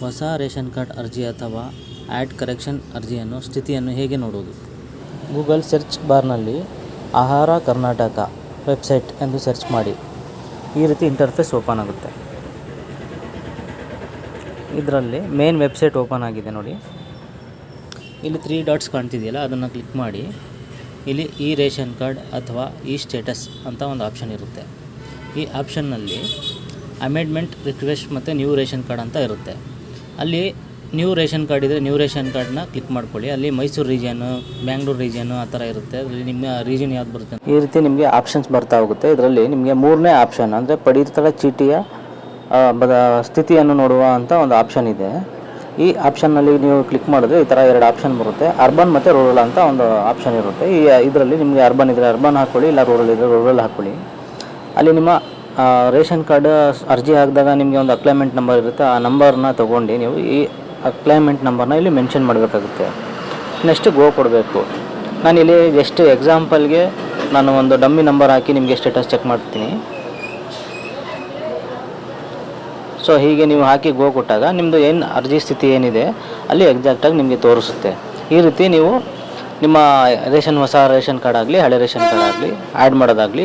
ಹೊಸ ration card ಅರ್ಜಿ ಅಥವಾ ಆ್ಯಡ್ ಕರೆಕ್ಷನ್ ಅರ್ಜಿಯನ್ನು ಸ್ಥಿತಿಯನ್ನು ಹೇಗೆ ನೋಡುವುದು? ಗೂಗಲ್ ಸರ್ಚ್ ಬಾರ್ನಲ್ಲಿ ಆಹಾರ ಕರ್ನಾಟಕ ವೆಬ್ಸೈಟ್ ಎಂದು ಸರ್ಚ್ ಮಾಡಿ. ಈ ರೀತಿ ಇಂಟರ್ಫೇಸ್ ಓಪನ್ ಆಗುತ್ತೆ. ಇದರಲ್ಲಿ ಮೇನ್ ವೆಬ್ಸೈಟ್ ಓಪನ್ ಆಗಿದೆ ನೋಡಿ. ಇಲ್ಲಿ ತ್ರೀ ಡಾಟ್ಸ್ ಕಾಣ್ತಿದೆಯಲ್ಲ, ಅದನ್ನು ಕ್ಲಿಕ್ ಮಾಡಿ. ಇಲ್ಲಿ ಈ ರೇಷನ್ ಕಾರ್ಡ್ ಅಥವಾ ಈ ಸ್ಟೇಟಸ್ ಅಂತ ಒಂದು ಆಪ್ಷನ್ ಇರುತ್ತೆ. ಈ ಆಪ್ಷನ್ನಲ್ಲಿ ಅಮೆಂಡ್ಮೆಂಟ್ ರಿಕ್ವೆಸ್ಟ್ ಮತ್ತು ನ್ಯೂ ರೇಷನ್ ಕಾರ್ಡ್ ಅಂತ ಇರುತ್ತೆ. ಅಲ್ಲಿ ನ್ಯೂ ರೇಷನ್ ಕಾರ್ಡ್ ಇದ್ದರೆ ನ್ಯೂ ರೇಷನ್ ಕಾರ್ಡ್ನ ಕ್ಲಿಕ್ ಮಾಡ್ಕೊಳ್ಳಿ. ಅಲ್ಲಿ ಮೈಸೂರು ರೀಜನು ಬ್ಯಾಂಗ್ಳೂರು ರೀಜನು ಆ ಥರ ಇರುತ್ತೆ. ಅದರಲ್ಲಿ ನಿಮ್ಮ ರೀಜನ್ ಯಾವ್ದು ಬರುತ್ತೆ ಈ ರೀತಿ ನಿಮಗೆ ಆಪ್ಷನ್ಸ್ ಬರ್ತಾ ಹೋಗುತ್ತೆ. ಇದರಲ್ಲಿ ನಿಮಗೆ ಮೂರನೇ ಆಪ್ಷನ್ ಅಂದರೆ ಪಡಿತರ ಚೀಟಿಯ ಬದ, ಸ್ಥಿತಿಯನ್ನು ನೋಡುವ ಅಂತ ಒಂದು ಆಪ್ಷನ್ ಇದೆ. ಈ ಆಪ್ಷನ್ನಲ್ಲಿ ನೀವು ಕ್ಲಿಕ್ ಮಾಡಿದ್ರೆ ಈ ಥರ ಎರಡು ಆಪ್ಷನ್ ಬರುತ್ತೆ. ಅರ್ಬನ್ ಮತ್ತು ರೂರಲ್ ಅಂತ ಒಂದು ಆಪ್ಷನ್ ಇರುತ್ತೆ. ಈ, ಇದರಲ್ಲಿ ನಿಮಗೆ ಅರ್ಬನ್ ಇದ್ದರೆ ಅರ್ಬನ್ ಹಾಕ್ಕೊಳ್ಳಿ ಇಲ್ಲ ರೂರಲ್ ಇದ್ದರೆ ರೂರಲ್ ಹಾಕ್ಕೊಳ್ಳಿ ಅಲ್ಲಿ ನಿಮ್ಮ ರೇಷನ್ ಕಾರ್ಡ್ ಅರ್ಜಿ ಹಾಕಿದಾಗ ನಿಮಗೆ ಒಂದು ಅಕ್ಲೈಮೆಂಟ್ ನಂಬರ್ ಇರುತ್ತೆ, ಆ ನಂಬರ್ನ ತೊಗೊಂಡು ನೀವು ಈ ಅಕ್ಲೈಮೆಂಟ್ ನಂಬರ್ನ ಇಲ್ಲಿ ಮೆನ್ಷನ್ ಮಾಡಬೇಕಾಗುತ್ತೆ. ನೆಕ್ಸ್ಟ್ ಗೋ ಕೊಡಬೇಕು. ನಾನಿಲ್ಲಿ ಎಷ್ಟು ಎಕ್ಸಾಂಪಲ್ಗೆ ನಾನು ಒಂದು ಡಮ್ಮಿ ನಂಬರ್ ಹಾಕಿ ನಿಮಗೆ ಸ್ಟೇಟಸ್ ಚೆಕ್ ಮಾಡ್ತೀನಿ. ಸೊ ಹೀಗೆ ನೀವು ಹಾಕಿ ಗೋ ಕೊಟ್ಟಾಗ ನಿಮ್ಮದು ಏನು ಅರ್ಜಿ ಸ್ಥಿತಿ ಏನಿದೆ, ಅಲ್ಲಿ ಎಕ್ಸಾಕ್ಟಾಗಿ ನಿಮಗೆ ತೋರಿಸುತ್ತೆ. ಈ ರೀತಿ ನೀವು ನಿಮ್ಮ ರೇಷನ್ ಹೊಸ ರೇಷನ್ ಕಾರ್ಡ್ ಆಗಲಿ, ಹಳೆ ರೇಷನ್ ಕಾರ್ಡ್ ಆಗಲಿ ಆ್ಯಡ್ ಮಾಡೋದಾಗಲಿ